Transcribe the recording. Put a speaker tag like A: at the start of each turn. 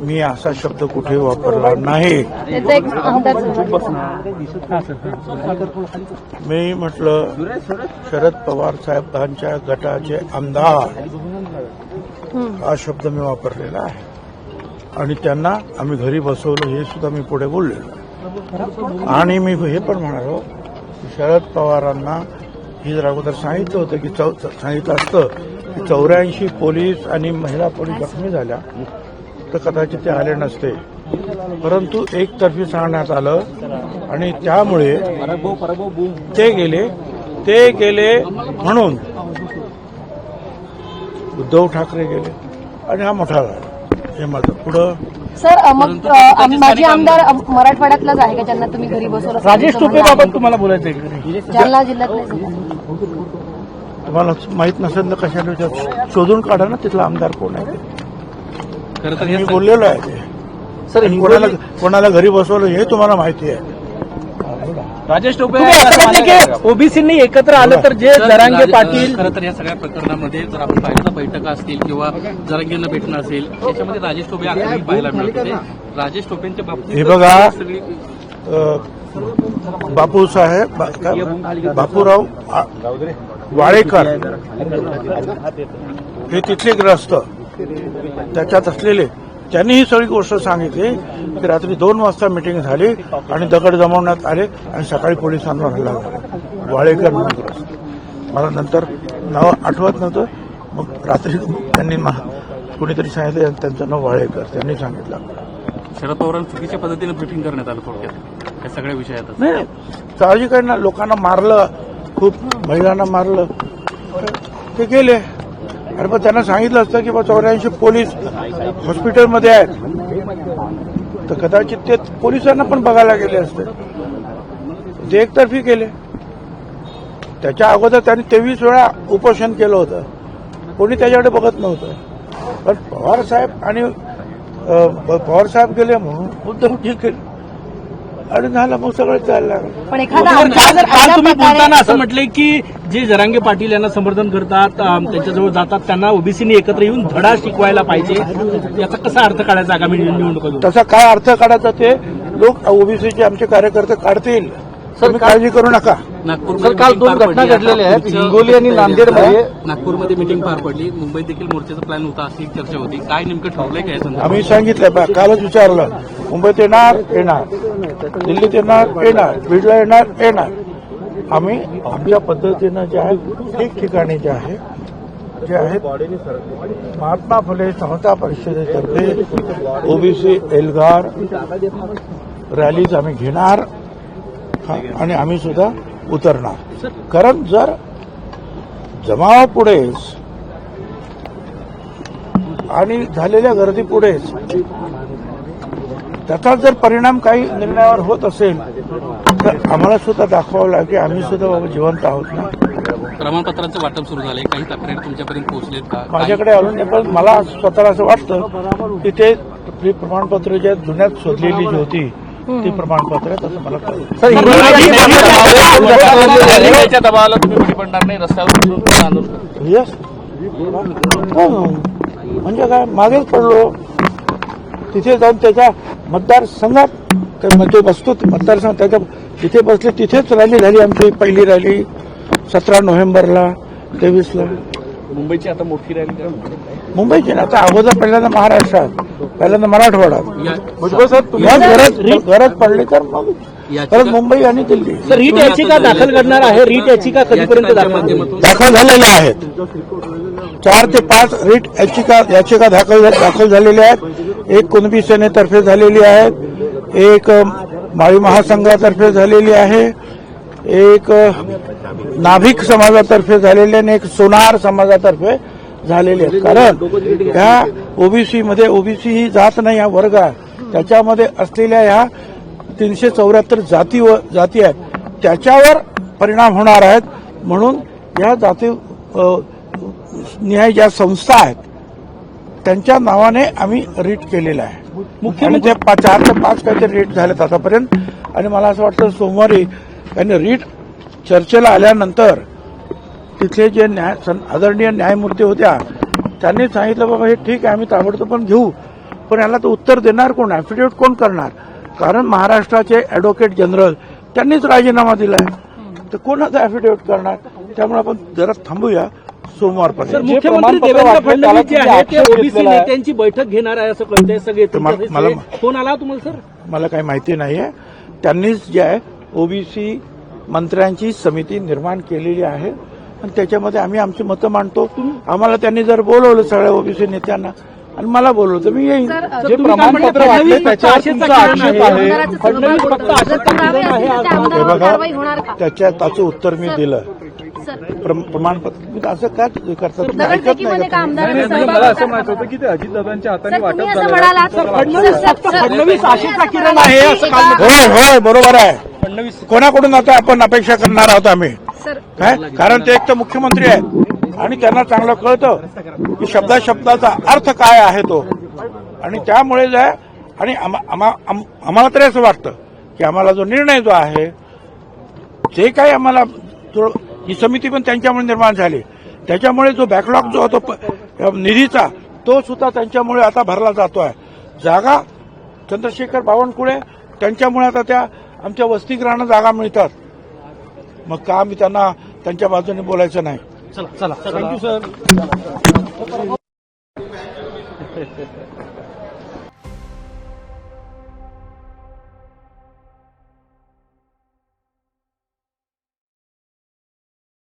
A: मी असा शब्द कुठे वापरला नाही. मी म्हटलं शरद पवार साहेबांच्या गटाचे आमदार. हा शब्द मी वापरलेला आहे. आणि त्यांना आम्ही घरी बसवलं हे सुद्धा मी पुढे बोललेलो. आणि मी हे पण म्हणालो शरद पवारांना ही जर अगोदर सांगितलं होतं की सांगितलं असतं की चौऱ्याऐंशी पोलीस आणि महिला पोलीस जखमी झाल्या तर कदाचित ते आले नसते. परंतु एकतर्फी सांगण्यात आलं आणि त्यामुळे ते गेले ते गेले म्हणून उद्धव ठाकरे गेले आणि हा मोठा झाला. हे माझं पुढं.
B: सर मग माजी आमदार मराठवाड्यातलाच आहे का ज्यांना तुम्ही घरी बसवलं?
C: राजेश टोपे बाबत? तुम्हाला बोलायचं आहे?
B: जालना जिल्ह्यातले
A: तुम्हाला माहीत नसेल तर कशाला विचार शोधून काढा ना तिथला आमदार कोण आहे.
D: खरं तर
A: मी
D: हे
A: बोललेलो आहे ते.
C: सर
A: कोणाला कोणाला घरी बसवलं हे तुम्हाला माहिती आहे.
D: राजेश टोपे
C: ओबीसींनी एकत्र आलं तर जे जरांगे पाटील
D: खरं तर या सगळ्या प्रकरणामध्ये जर आपण पाहिलं तर बैठका असतील किंवा जरांगेंना भेटणं असेल त्याच्यामध्ये राजेश टोपे आग्रही पाहायला मिळत होते. राजेश टोपेंच्या बाबतीत
A: हे बघा.
D: सगळी
A: अ, बापूसाहेब बा- का- बापूराव वाळेकर हे तिथले ग्रस्त. त्याच्यात असलेले त्यांनी ही सगळी गोष्ट सांगितली की रात्री दोन वाजता मिटिंग झाली आणि दगड जमवण्यात आले आणि सकाळी पोलिसांवर हल्ला झाला. वाळेकर म्हणून मला नंतर नाव आठवत नव्हतं मग रात्री त्यांनी कुणीतरी सांगितलं त्यांचं नाव वाळेकर त्यांनी सांगितलं.
D: शरद पवारांना चुकीच्या पद्धतीने ब्रिफिंग करण्यात आलं थोडक्यात या सगळ्या विषयात
A: नाही. साहजिक लोकांना मारलं खूप महिलांना मारलं. ते गेले. आणि मग त्यांना सांगितलं असतं की बा चौऱ्याऐंशी पोलीस हॉस्पिटलमध्ये आहेत. तर कदाचित ते पोलिसांना पण बघायला गेले असते. ते एकतर्फी केले त्याच्या अगोदर त्यांनी तेवीस वेळा उपोषण केलं होतं. कोणी त्याच्याकडे बघत नव्हतं. पण पवार साहेब आणि पवार साहेब गेले म्हणून उद्धवजी केले. आणि झालं मग सगळं चाललं
B: पण एखादा
C: काल
B: आमदार
C: काल
B: अशा
C: तुम्ही
B: प्रकारे-
C: बोलताना असं म्हटलंय की जे जरांगे पाटील यांना समर्थन करतात त्यांच्याजवळ जातात त्यांना ओबीसीनी एकत्र येऊन धडा शिकवायला पाहिजे. याचा कसा अर्थ काढायचा आगामी निवडणुका
A: तसा काय अर्थ काढायचा ते लोक ओबीसीचे आमचे कार्यकर्ते काढतील. तुम्ही काळजी करू नका.
D: नागपूरमध्ये
C: काल
D: meeting
C: दोन
D: पार
C: घटना
D: पडली.
C: घडलेल्या आहेत.
D: तुमचं-
C: हिंगोली आणि नांदेडमध्ये-
D: नागपूरमध्ये मिटिंग पार पडली. मुंबईत देखील मोर्चाचा प्लॅन होता अशी चर्चा होती. काय नेमकं ठरलंय काय संदर्भात?
A: आम्ही सांगितलं बा, कालच विचारलं. मुंबईत येणार येणार. दिल्लीत येणार येणार. बीडला येणार येणार. आम्ही आमच्या पद्धतीनं जे आहे ठिकठिकाणी जे आहे जे आहेत महात्मा फुले समता परिषदेतर्फे ओबीसी एल्गार रॅलीज आम्ही घेणार. आणि आम्ही सुद्धा उतरणार. कारण जर जमावापुढेच आणि झालेल्या गर्दीपुढेच त्याचा जर परिणाम काही निर्णयावर होत असेल तर आम्हाला सुद्धा दाखवावं लागेल की आम्ही सुद्धा बाबा जिवंत आहोत ना.
D: प्रमाणपत्रांचं वाटप सुरू झालंय. काही तक्रारी तुमच्यापर्यंत पोहोचलेत का?
A: माझ्याकडे अजून पण मला स्वतःला असं वाटतं की ते प्रमाणपत्र ज्या जुन्यात शोधलेली जी होती ती प्रमाणपत्र आहेत असं मला कळलं.
C: सर
D: राजकीय दबावाला तुम्ही बळी पडणार नाही रस्त्यावर उतरून आंदोलन करा.
A: यस हो. म्हणजे काय मागेच पडलो. तिथे जाऊन त्याच्या मतदारसंघात मध्ये बसतो ते मतदारसंघ त्याच्या जिथे बसले तिथेच रॅली झाली आमची पहिली रॅली सतरा नोव्हेंबरला तेवीसला.
C: मुंबईची आता मोठी रॅली
A: मुंबईची ना आता अगोदर पहिल्यांदा महाराष्ट्रात. पहिल्यांदा मराठवाड्यात
D: या-
A: भुजबळ साहेब मग गरज गरज पडली तर मग परत मुंबई आणि दिल्ली.
C: सर रीट याचिका दाखल करणार आहे. रीट याचिका कधीपर्यंत दाखल
A: झालेल्या आहेत. चार ते पाच रीट याचिका याचिका दाखल दाखल झालेल्या आहेत. एक कुणबी सेनेतर्फे झालेली आहेत एक माळी महासंघातर्फे झालेली आहे. एक नाभिक समाजातर्फे झालेली आहे आणि एक सोनार समाजातर्फे झालेली आहेत. कारण ह्या ओबीसी मध्ये ओबीसी ही जात नाही हा वर्ग आहे. त्याच्यामध्ये असलेल्या ह्या तीनशे चौऱ्याहत्तर जाती व जाती आहेत. त्याच्यावर परिणाम होणार आहेत. म्हणून या जाती निहाय ज्या संस्था आहेत त्यांच्या नावाने आम्ही रीट केलेलं आहे. पा- चार ते पाच काहीतरी रीट झालेत आतापर्यंत. आणि मला असं वाटतं सोमवारी त्यांनी रीट चर्चेला आल्यानंतर तिथले जे न्याय आदरणीय न्यायमूर्ती होत्या त्यांनी सांगितलं बाबा हे ठीक आहे आम्ही ताबडतोब पण घेऊ पण याला तर उत्तर देणार कोण? ऍफिडेव्हिट कोण करणार? कारण महाराष्ट्राचे अॅडव्होकेट जनरल त्यांनीच राजीनामा दिलाय. तर कोण आता ऍफिडेव्हिट करणार? त्यामुळे आपण जरा थांबूया सोमवारपर्यंत.
C: सर मुख्यमंत्री देवेंद्र फडणवीस जे आहेत ते ओबीसी नेत्यांची बैठक घेणार आहे असं कळतंय सगळे
A: मला-
C: फोन आला तुम्हाला सर?
A: मला काही माहिती नाही आहे त्यांनीच जे आहे ओबीसी मंत्र्यांची समिती निर्माण केलेली आहे. आणि त्याच्यामध्ये आम्ही आमची मतं मांडतो. आम्हाला त्यांनी जर बोलवलं सगळ्या ओबीसी नेत्यांना आणि मला बोलवलं तर मी येईन.
C: जे प्रमाणपत्र वाटले त्याच्यावर तुमचा आक्षेप आहे. फडणवीस फक्त. आक्षेप
A: हे बघा त्याच्या त्याचं उत्तर मी दिलं. प्रमाणपत्र मी असं का करतात?
E: मला
B: सहभाग
E: असं
B: होता?
E: माहीत होतं की ते अजितदादांच्या हाताने वाटप आहे.
C: फडणवीस आशेचा किरण आहे असं
A: होय होय बरोबर आहे.
C: फडणवीस
A: कोणाकडून आता आपण अपेक्षा करणार आहोत आम्ही? काय कारण ते एक तर मुख्यमंत्री आहेत. आणि त्यांना चांगलं कळतं की शब्दा शब्दाचा अर्थ काय आहे तो. आणि त्यामुळे जे आहे, आणि आम्हाला तरी असं वाटतं की आम्हाला जो निर्णय जो आहे जे काही आम्हाला जो- ही समिती पण त्यांच्यामुळे निर्माण झाली. त्याच्यामुळे जो बॅकलॉग जो होतो प- निधीचा तो सुद्धा त्यांच्यामुळे आता भरला जातो आहे. जागा चंद्रशेखर बावनकुळे त्यांच्यामुळे आता त्या आमच्या वसतिगृहांना जागा मिळतात. मग का आम्ही त्यांना त्यांच्या बाजूने बोलायचं नाही.
C: चला चला थँक्यू सर